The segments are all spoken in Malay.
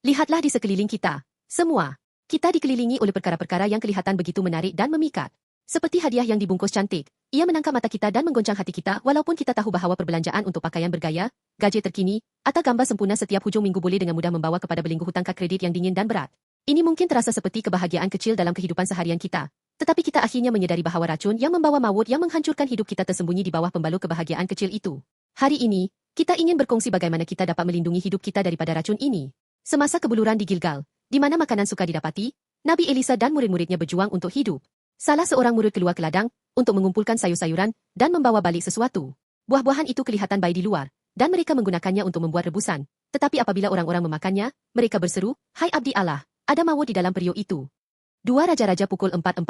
Lihatlah di sekeliling kita. Semua. Kita dikelilingi oleh perkara-perkara yang kelihatan begitu menarik dan memikat. Seperti hadiah yang dibungkus cantik, ia menangkap mata kita dan menggoncang hati kita walaupun kita tahu bahawa perbelanjaan untuk pakaian bergaya, gadget terkini, atau gambar sempurna setiap hujung minggu boleh dengan mudah membawa kepada belenggu hutang kad kredit yang dingin dan berat. Ini mungkin terasa seperti kebahagiaan kecil dalam kehidupan seharian kita. Tetapi kita akhirnya menyedari bahawa racun yang membawa maut yang menghancurkan hidup kita tersembunyi di bawah pembalut kebahagiaan kecil itu. Hari ini, kita ingin berkongsi bagaimana kita dapat melindungi hidup kita daripada racun ini. Semasa kebuluran di Gilgal, di mana makanan suka didapati, Nabi Elisa dan murid-muridnya berjuang untuk hidup. Salah seorang murid keluar ke ladang untuk mengumpulkan sayur-sayuran dan membawa balik sesuatu. Buah-buahan itu kelihatan baik di luar, dan mereka menggunakannya untuk membuat rebusan. Tetapi apabila orang-orang memakannya, mereka berseru, Hai Abdi Allah, ada maut di dalam periuk itu. Dua Raja-Raja pukul 4.40.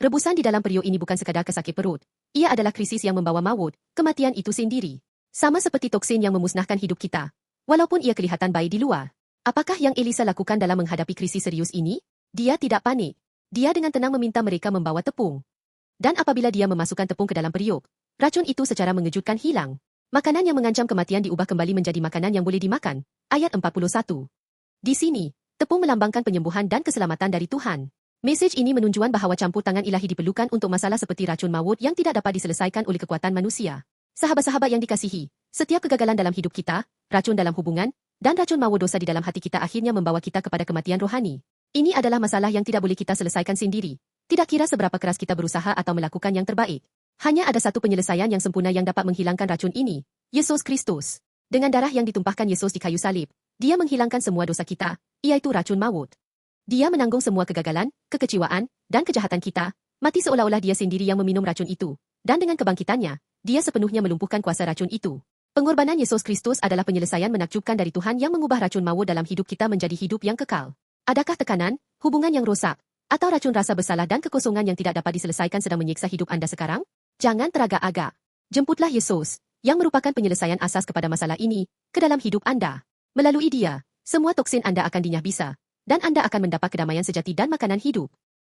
Rebusan di dalam periuk ini bukan sekadar kesakit perut. Ia adalah krisis yang membawa maut, kematian itu sendiri. Sama seperti toksin yang memusnahkan hidup kita. Walaupun ia kelihatan baik di luar. Apakah yang Elisa lakukan dalam menghadapi krisis serius ini? Dia tidak panik. Dia dengan tenang meminta mereka membawa tepung. Dan apabila dia memasukkan tepung ke dalam periuk, racun itu secara mengejutkan hilang. Makanan yang mengancam kematian diubah kembali menjadi makanan yang boleh dimakan. Ayat 41. Di sini, tepung melambangkan penyembuhan dan keselamatan dari Tuhan. Mesej ini menunjukkan bahawa campur tangan ilahi diperlukan untuk masalah seperti racun maut yang tidak dapat diselesaikan oleh kekuatan manusia. Sahabat-sahabat yang dikasihi, setiap kegagalan dalam hidup kita, racun dalam hubungan, dan racun maut dosa di dalam hati kita akhirnya membawa kita kepada kematian rohani. Ini adalah masalah yang tidak boleh kita selesaikan sendiri. Tidak kira seberapa keras kita berusaha atau melakukan yang terbaik. Hanya ada satu penyelesaian yang sempurna yang dapat menghilangkan racun ini. Yesus Kristus. Dengan darah yang ditumpahkan Yesus di kayu salib, dia menghilangkan semua dosa kita, iaitu racun maut. Dia menanggung semua kegagalan, kekecewaan, dan kejahatan kita, mati seolah-olah dia sendiri yang meminum racun itu. Dan dengan kebangkitannya, dia sepenuhnya melumpuhkan kuasa racun itu. Pengorbanan Yesus Kristus adalah penyelesaian menakjubkan dari Tuhan yang mengubah racun maut dalam hidup kita menjadi hidup yang kekal. Adakah tekanan, hubungan yang rosak, atau racun rasa bersalah dan kekosongan yang tidak dapat diselesaikan sedang menyiksa hidup anda sekarang? Jangan teragak-agak. Jemputlah Yesus, yang merupakan penyelesaian asas kepada masalah ini, ke dalam hidup anda. Melalui dia, semua toksin anda akan dinyahbisa, dan anda akan mendapat kedamaian sejati dan makanan hidup.